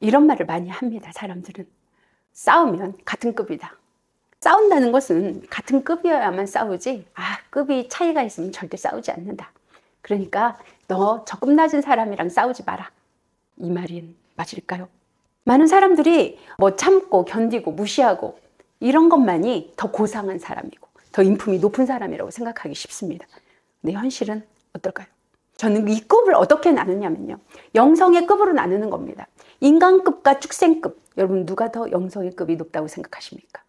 이런 말을 많이 합니다. 사람들은 싸우면 같은 급이다. 싸운다는 것은 같은 급이어야만 싸우지. 아, 급이 차이가 있으면 절대 싸우지 않는다. 그러니까 너저급 낮은 사람이랑 싸우지 마라. 이 말이 맞을까요? 많은 사람들이 뭐 참고 견디고 무시하고 이런 것만이 더 고상한 사람이고 더 인품이 높은 사람이라고 생각하기 쉽습니다. 근데 현실은 어떨까요? 저는 이 급을 어떻게 나누냐면요. 영성의 급으로 나누는 겁니다. 인간급과 축생급. 여러분 누가 더 영성의 급이 높다고 생각하십니까?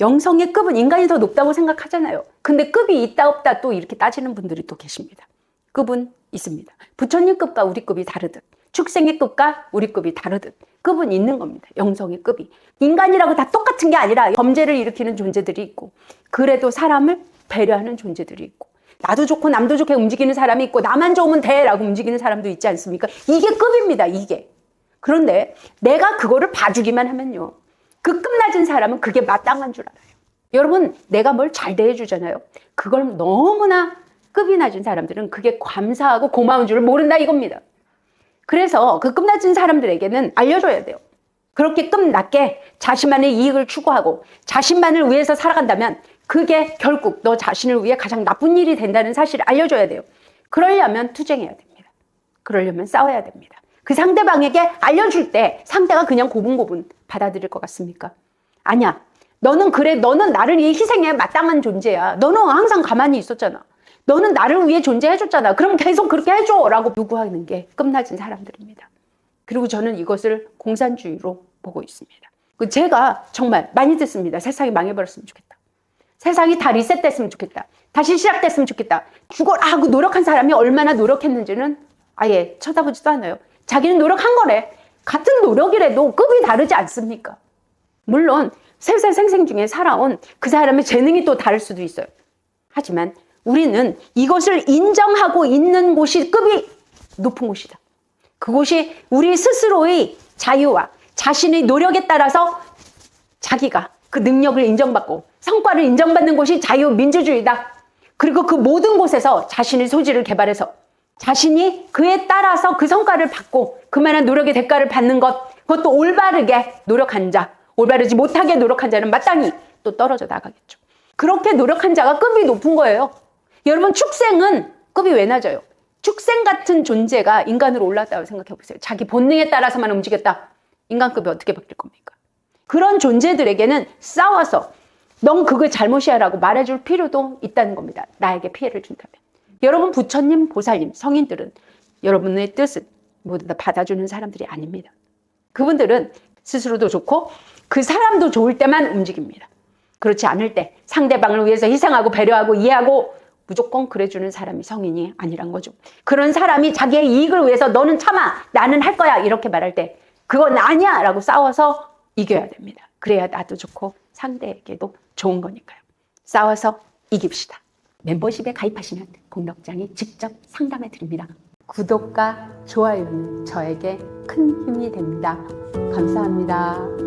영성의 급은 인간이 더 높다고 생각하잖아요. 근데 급이 있다 없다 또 이렇게 따지는 분들이 또 계십니다. 급은 있습니다. 부처님 급과 우리 급이 다르듯 축생의 급과 우리 급이 다르듯 급은 있는 겁니다. 영성의 급이. 인간이라고 다 똑같은 게 아니라 범죄를 일으키는 존재들이 있고 그래도 사람을 배려하는 존재들이 있고 나도 좋고 남도 좋게 움직이는 사람이 있고 나만 좋으면 돼 라고 움직이는 사람도 있지 않습니까? 이게 급입니다. 이게. 그런데 내가 그거를 봐주기만 하면요. 그급 낮은 사람은 그게 마땅한 줄 알아요. 여러분, 내가 뭘 잘 대해주잖아요. 그걸 너무나 급이 낮은 사람들은 그게 감사하고 고마운 줄을 모른다 이겁니다. 그래서 그급 낮은 사람들에게는 알려줘야 돼요. 그렇게 급 낮게 자신만의 이익을 추구하고 자신만을 위해서 살아간다면 그게 결국 너 자신을 위해 가장 나쁜 일이 된다는 사실을 알려줘야 돼요. 그러려면 투쟁해야 됩니다. 그러려면 싸워야 됩니다. 그 상대방에게 알려줄 때 상대가 그냥 고분고분 받아들일 것 같습니까? 아니야. 너는 그래. 너는 나를 위해 희생해 마땅한 존재야. 너는 항상 가만히 있었잖아. 너는 나를 위해 존재해줬잖아. 그럼 계속 그렇게 해줘. 라고 요구하는 게 끝나진 사람들입니다. 그리고 저는 이것을 공산주의로 보고 있습니다. 그 제가 정말 많이 듣습니다. 세상이 망해버렸으면 좋겠다. 세상이 다 리셋됐으면 좋겠다. 다시 시작됐으면 좋겠다. 죽어라 하고 노력한 사람이 얼마나 노력했는지는 아예 쳐다보지도 않아요. 자기는 노력한 거래. 같은 노력이라도 급이 다르지 않습니까? 물론 생생생생 중에 살아온 그 사람의 재능이 또 다를 수도 있어요. 하지만 우리는 이것을 인정하고 있는 곳이 급이 높은 곳이다. 그곳이 우리 스스로의 자유와 자신의 노력에 따라서 자기가 그 능력을 인정받고 성과를 인정받는 곳이 자유민주주의다. 그리고 그 모든 곳에서 자신의 소질을 개발해서 자신이 그에 따라서 그 성과를 받고 그만한 노력의 대가를 받는 것, 그것도 올바르게 노력한 자, 올바르지 못하게 노력한 자는 마땅히 또 떨어져 나가겠죠. 그렇게 노력한 자가 급이 높은 거예요. 여러분, 축생은 급이 왜 낮아요? 축생 같은 존재가 인간으로 올랐다고 생각해 보세요. 자기 본능에 따라서만 움직였다. 인간급이 어떻게 바뀔 겁니까? 그런 존재들에게는 싸워서 넌 그거 잘못이야 라고 말해줄 필요도 있다는 겁니다. 나에게 피해를 준다면. 여러분 부처님, 보살님, 성인들은 여러분의 뜻을 모두 다 받아주는 사람들이 아닙니다. 그분들은 스스로도 좋고 그 사람도 좋을 때만 움직입니다. 그렇지 않을 때 상대방을 위해서 희생하고 배려하고 이해하고 무조건 그래주는 사람이 성인이 아니란 거죠. 그런 사람이 자기의 이익을 위해서 너는 참아, 나는 할 거야 이렇게 말할 때 그건 아니야 라고 싸워서 이겨야 됩니다. 그래야 나도 좋고 상대에게도 좋은 거니까요. 싸워서 이깁시다. 멤버십에 가입하시면 공덕장이 직접 상담해 드립니다. 구독과 좋아요는 저에게 큰 힘이 됩니다. 감사합니다.